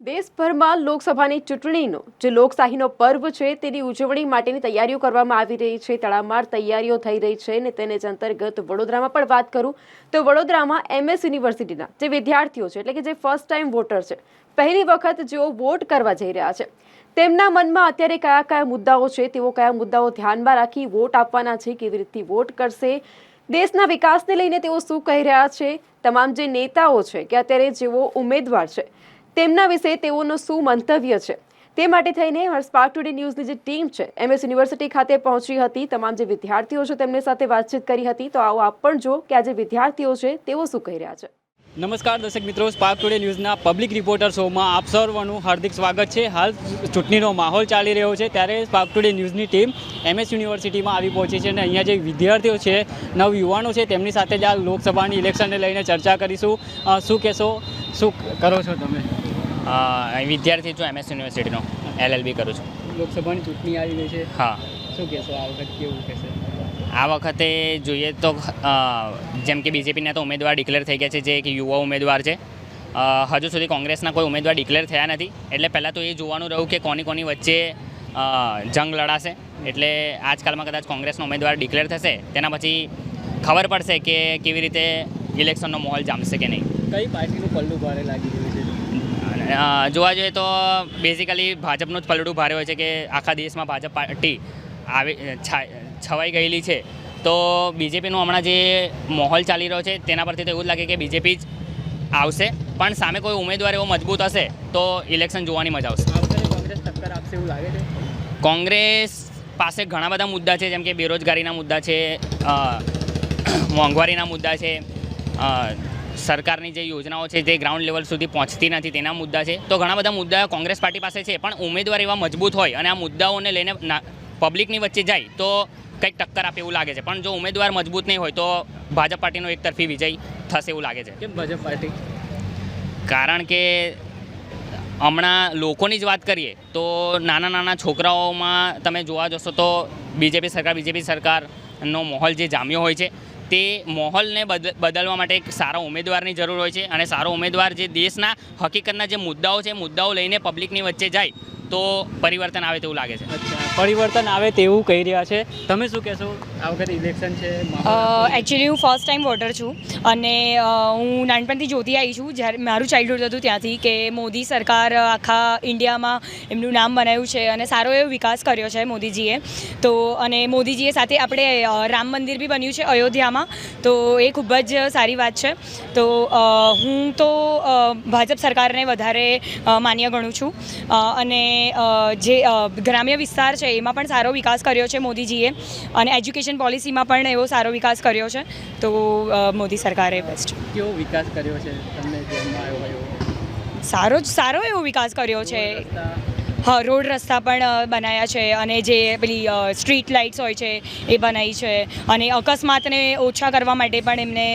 દેશભરમાં લોકસભાની ચૂંટણીનો, જે લોકશાહીનો પર્વ છે, તેની ઉજવણી માટેની તૈયારીઓ કરવામાં આવી રહી છે. તડામાર તૈયારીઓ થઈ રહી છે ને તેને જ અંતર્ગત વડોદરામાં પણ વાત કરું તો વડોદરામાં એમએસ યુનિવર્સિટીના જે વિદ્યાર્થીઓ છે, એટલે કે જે ફર્સ્ટ ટાઈમ વોટર છે, પહેલી વખત જેઓ વોટ કરવા જઈ રહ્યા છે, તેમના મનમાં અત્યારે કયા કયા મુદ્દાઓ છે, તેઓ કયા મુદ્દાઓ ધ્યાનમાં રાખી વોટ આપવાના છે, કેવી રીતથી વોટ કરશે, દેશના વિકાસને લઈને તેઓ શું કહી રહ્યા છે, તમામ જે નેતાઓ છે કે અત્યારે જેઓ ઉમેદવાર છે તેમના વિશે તેઓનું શું મંતવ્ય છે? તે માટે થઈને સ્પાર્ક ટુડે ન્યૂઝની જે ટીમ છે, એમએસ યુનિવર્સિટી ખાતે પહોંચી હતી. તમામ જે વિદ્યાર્થીઓ છે તેમની સાથે વાતચીત કરી હતી. તો આવો આપ પણ જો કે આ વિદ્યાર્થીઓ છે, તેઓ શું કહી રહ્યા છે? નમસ્કાર દર્શક મિત્રો સ્પાર્ક ટુડે ન્યૂઝના પબ્લિક રિપોર્ટર શોમાં આપ સર્વનું હાર્દિક સ્વાગત છે. હાલ ચૂંટણીનો માહોલ ચાલી રહ્યો છે ત્યારે સ્પાર્ક ટુડે ન્યૂઝની ટીમ એમએસ યુનિવર્સિટીમાં આવી પહોંચી છે અને અહીંયા જે વિદ્યાર્થીઓ છે, નવ યુવાનો છે, તેમની સાથે જ આ લોકસભાની ઇલેક્શનને લઈને ચર્ચા કરીશું. શું કહેશો? શું કરો છો તમે? વિદ્યાર્થી છું એમએસ યુનિવર્સિટીનો. એલએલબી કરું છું. લોકસભાની ચૂંટણી આવી ગઈ છે. હા. શું કહેશો આ વખત કેવું કહેશે? આ વખતે જોઈએ તો જેમ કે બીજેપીના તો ઉમેદવાર ડિક્લેર થઈ ગયા છે જે એક યુવા ઉમેદવાર છે. હજુ સુધી કોંગ્રેસના કોઈ ઉમેદવાર ડિક્લેર થયા નથી. એટલે પહેલાં તો એ જોવાનું રહ્યું કે કોની કોની વચ્ચે જંગ લડાશે. એટલે આજકાલમાં કદાચ કોંગ્રેસનો ઉમેદવાર ડિક્લેર થશે. તેના પછી ખબર પડશે કે કેવી રીતે ઇલેક્શનનો માહોલ જામશે કે નહીં. કઈ પાર્ટીનું પલ્લું ભારે લાગી રહ્યું છે? જોવા જોઈએ તો બેઝિકલી ભાજપનું જ પલડું ભારે હોય છે કે આખા દેશમાં ભાજપ પાર્ટી આવી છવાઈ ગયેલી છે. તો બીજેપીનું હમણાં જે માહોલ ચાલી રહ્યો છે તેના પરથી તો એવું જ લાગે કે બીજેપી જ આવશે. પણ સામે કોઈ ઉમેદવાર એવો મજબૂત હશે તો ઇલેક્શન જોવાની મજા આવશે. કોંગ્રેસ ટક્કર આપશે એવું લાગે છે? કોંગ્રેસ પાસે ઘણા બધા મુદ્દા છે જેમ કે બેરોજગારીના મુદ્દા છે મોંઘવારીના મુદ્દા છે સરકારની જે યોજનાઓ છે તે ગ્રાઉન્ડ લેવલ સુધી પહોંચતી નથી તેના મુદ્દા છે. તો ઘણા બધા મુદ્દા કોંગ્રેસ પાર્ટી પાસે છે પણ ઉમેદવાર એવા મજબૂત હોય અને આ મુદ્દાઓને લઈને પબ્લિકની વચ્ચે જાય તો કંઈક ટક્કર આપે એવું લાગે છે. પણ જો ઉમેદવાર મજબૂત નહીં હોય તો ભાજપ પાર્ટીનો એકતરફી વિજય થશે એવું લાગે છે. કેમ ભાજપ પાર્ટી? કારણ કે હમણાં લોકોની જ વાત કરીએ તો નાના નાના છોકરાઓમાં તમે જોવા જશો તો બીજેપી સરકાર બીજેપી સરકારનો માહોલ જે જામ્યો હોય છે તે માહોલને બદ- બદલવા માટે એક સારા ઉમેદવારની જરૂર હોય છે. અને સારો ઉમેદવાર જે દેશના હકીકતના જે મુદ્દાઓ છે, મુદ્દાઓ લઈને પબ્લિકની વચ્ચે જાય તો પરિવર્તન આવે તેવું લાગે છે. પરિવર્તન આવે તેવું કહી રહ્યા છે. તમે શું કહેશો? આ વખતે ઇલેક્શન છે એકચ્યુઅલી હું ફર્સ્ટ ટાઈમ વોટર છું અને હું નાનપણથી જોતી આવી છું. જ્યારે મારું ચાઇલ્ડહુડ હતું ત્યાંથી કે મોદી સરકાર આખા ઇન્ડિયામાં એમનું નામ બનાવ્યું છે અને સારો એવો વિકાસ કર્યો છે મોદીજીએ. તો અને મોદીજીએ સાથે આપણે રામ મંદિર બી બન્યું છે અયોધ્યામાં. તો એ ખૂબ જ સારી વાત છે. તો હું તો ભાજપ સરકારને વધારે માન્ય ગણું છું. અને જે ગ્રામ્ય વિસ્તાર છે એમાં પણ સારો વિકાસ કર્યો છે મોદીજીએ. અને એજ્યુકેશન પોલિસીમાં પણ એવો સારો વિકાસ કર્યો છે. તો મોદી સરકારે બેસ્ટ કેવો વિકાસ કર્યો છે? તમને? સારો જ સારો એવો વિકાસ કર્યો છે. હા રોડ રસ્તા પણ બનાવ્યા છે. અને જે પેલી સ્ટ્રીટ લાઇટ્સ હોય છે એ બનાવી છે. અને અકસ્માતને ઓછા કરવા માટે પણ એમને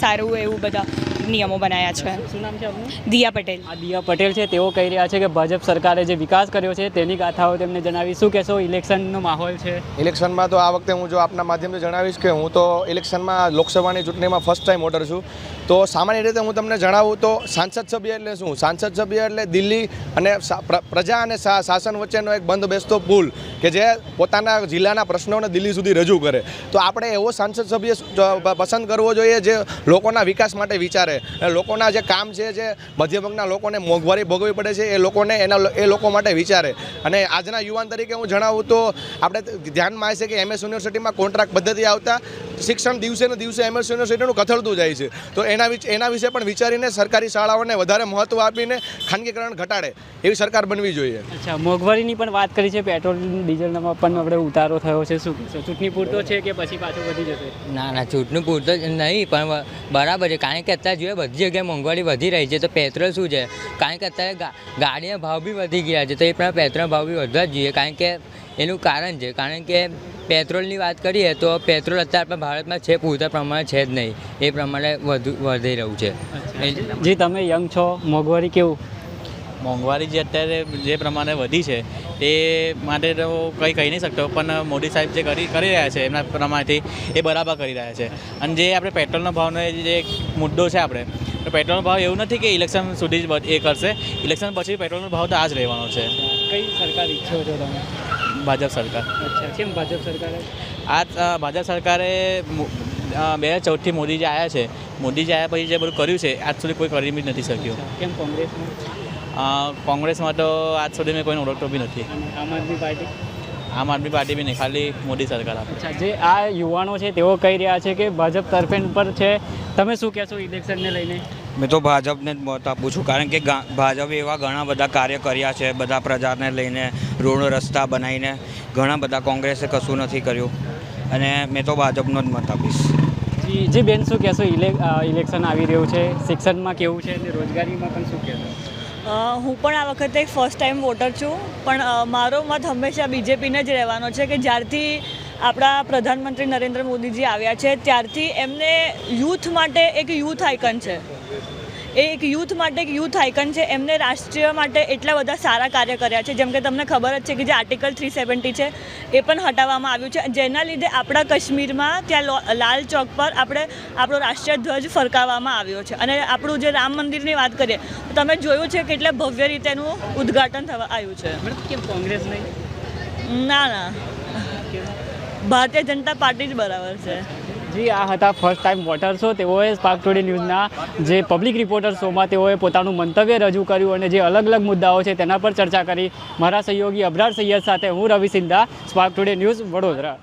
સારું એવું બધા નિયમો બનાવ્યા છે. શું નામ છે દિયા પટેલ. આ દિયા પટેલ છે. તેઓ કહી રહ્યા છે કે ભાજપ સરકારે જે વિકાસ કર્યો છે તેની ગાથાઓ તેમને જણાવી. શું કહેશો? ઇલેક્શનનો માહોલ છે. ઇલેક્શનમાં તો આ વખતે હું જો આપના માધ્યમથી જણાવીશ કે હું તો ઇલેક્શનમાં લોકસભાની ચૂંટણીમાં ફર્સ્ટ ટાઈમ વોટર છું. તો સામાન્ય રીતે હું તમને જણાવું તો સાંસદ સભ્ય એટલે શું? સાંસદ સભ્ય એટલે દિલ્હી અને પ્રજા અને શાસન વચ્ચેનો એક બંધ બેસતો પુલ કે જે પોતાના જિલ્લાના પ્રશ્નોને દિલ્હી સુધી રજૂ કરે. તો આપણે એવો સાંસદ સભ્ય જ પસંદ કરવો જોઈએ જે લોકોના વિકાસ માટે વિચારે. અને લોકોના જે કામ છે, જે મધ્યમવર્ગના લોકોને મોંઘવારી ભોગવવી પડે છે, એ લોકોને એના એ લોકો માટે વિચારે. અને આજના યુવાન તરીકે હું જણાવું તો, આપણે ધ્યાનમાં આવે છે કે એમએસ યુનિવર્સિટીમાં કોન્ટ્રાક્ટ પદ્ધતિ આવતા શિક્ષણ દિવસે ને દિવસે એમએસ યુનિવર્સિટીનું કથળતું જાય છે. તો એના વિશે એના વિશે પણ વિચારીને સરકારી શાળાઓને વધારે મહત્ત્વ આપીને ખાનગીકરણ ઘટાડે એવી સરકાર બનવી જોઈએ. અચ્છા મોંઘવારીની પણ વાત કરી છે પેટ્રોલ ડીઝલમાં પણ આપણે ઉતારો થયો છે. શું ચૂંટણી પૂરતો છે કે પછી પાછું વધી જશે? ના ના ચૂંટણી પૂરતો નહીં પણ બરાબર છે. કારણ કે અત્યારે જોઈએ બધી જગ્યાએ મોંઘવારી વધી રહી છે. તો પેટ્રોલ શું છે? કારણ કે અત્યારે ગાડીના ભાવ બી વધી ગયા છે. તો એ પણ પેટ્રોલના ભાવ બી વધવા જ જોઈએ. કારણ કે એનું કારણ છે. કારણ કે પેટ્રોલની વાત કરીએ તો પેટ્રોલ અત્યારે આપણા ભારતમાં છે પૂરતા પ્રમાણે છે જ નહીં. એ પ્રમાણે વધુ વધી રહ્યું છે. જે તમે યંગ છો. મોંઘવારી કેવું? મોંઘવારી જે અત્યારે જે પ્રમાણે વધી છે તે માટે તો કંઈ કહી નહીં શકતો. પણ મોદી સાહેબ જે કરી કરી રહ્યા છે એમના પ્રમાણેથી એ બરાબર કરી રહ્યા છે. અને જે આપણે પેટ્રોલનો ભાવનો જે મુદ્દો છે આપણે તો પેટ્રોલનો ભાવ એવું નથી કે ઇલેક્શન સુધી જ એ કરશે. ઇલેક્શન પછી પેટ્રોલનો ભાવ તો આ જ રહેવાનો છે. કઈ સરકાર ઈચ્છો છો તમે? ભાજપ સરકાર. અચ્છા કેમ ભાજપ સરકારે? આ ભાજપ સરકારે બે હજાર ચૌદથી મોદી જે આવ્યા છે. મોદી જે આવ્યા પછી જે બધું કર્યું છે આજ સુધી કોઈ કરી બી નથી શક્યું. કેમ કોંગ્રેસમાં? કોંગ્રેસમાં તો આજ સુધી મેં કોઈને ઓળખતો બી નથી. આમ આદમી પાર્ટી? આમ આદમી પાર્ટી બી નહીં ખાલી મોદી સરકાર આપે. જે આ યુવાનો છે તેઓ કહી રહ્યા છે કે ભાજપ તરફેણ પર છે. તમે શું કહેશો ઇલેક્શનને લઈને? મેં તો ભાજપને જ મત આપું છું. કારણ કે ભાજપે એવા ઘણા બધા કાર્ય કર્યા છે બધા પ્રજાને લઈને રોડ રસ્તા બનાવીને ઘણા બધા કોંગ્રેસે કશું નથી કર્યું. અને મેં તો ભાજપનો જ મત આપીશ. જી જી બેન શું કહેશો? ઇલે ઇલેક્શન આવી રહ્યું છે. શિક્ષણમાં કેવું છે? અને રોજગારીમાં પણ શું કહેશો? હું પણ આ વખતે એક ફર્સ્ટ ટાઈમ વોટર છું. પણ મારો મત હંમેશા બીજેપીને જ રહેવાનો છે કે જ્યારથી આપણા પ્રધાનમંત્રી નરેન્દ્ર મોદીજી આવ્યા છે ત્યારથી એમને યુથ માટે એક યુથ આઇકન છે. એ એક યુથ માટે એક યુથ આઇકન છે. એમને રાષ્ટ્રીય માટે એટલા બધા સારા કાર્ય કર્યા છે. જેમ કે તમને ખબર જ છે કે જે આર્ટિકલ થ્રી સેવન્ટી છે એ પણ હટાવવામાં આવ્યું છે. જેના લીધે આપણા કાશ્મીરમાં ત્યાં લો- લાલ ચોક પર આપણે આપણો રાષ્ટ્રીય ધ્વજ ફરકાવવામાં આવ્યો છે. અને આપણું જે રામ મંદિરની વાત કરીએ તો તમે જોયું છે કેટલે ભવ્ય રીતે એનું ઉદ્ઘાટન થવા આવ્યું છે. કેમ કોંગ્રેસ નહીં? ના ના. ભારતીય જનતા પાર્ટી જ બરાબર છે. જી, આ હતા ફર્સ્ટ ટાઈમ વોટર શો તેઓએ સ્પાર્ક ટુડે ન્યૂઝના જે પબ્લિક રિપોર્ટર શોમાં તેઓએ પોતાનું મંતવ્ય રજૂ કર્યું અને જે અલગ અલગ મુદ્દાઓ છે તેના પર ચર્ચા કરી. મારા સહયોગી અબરાર સૈયદ સાથે હું Ravi Sindha Spark Today news Vadodara.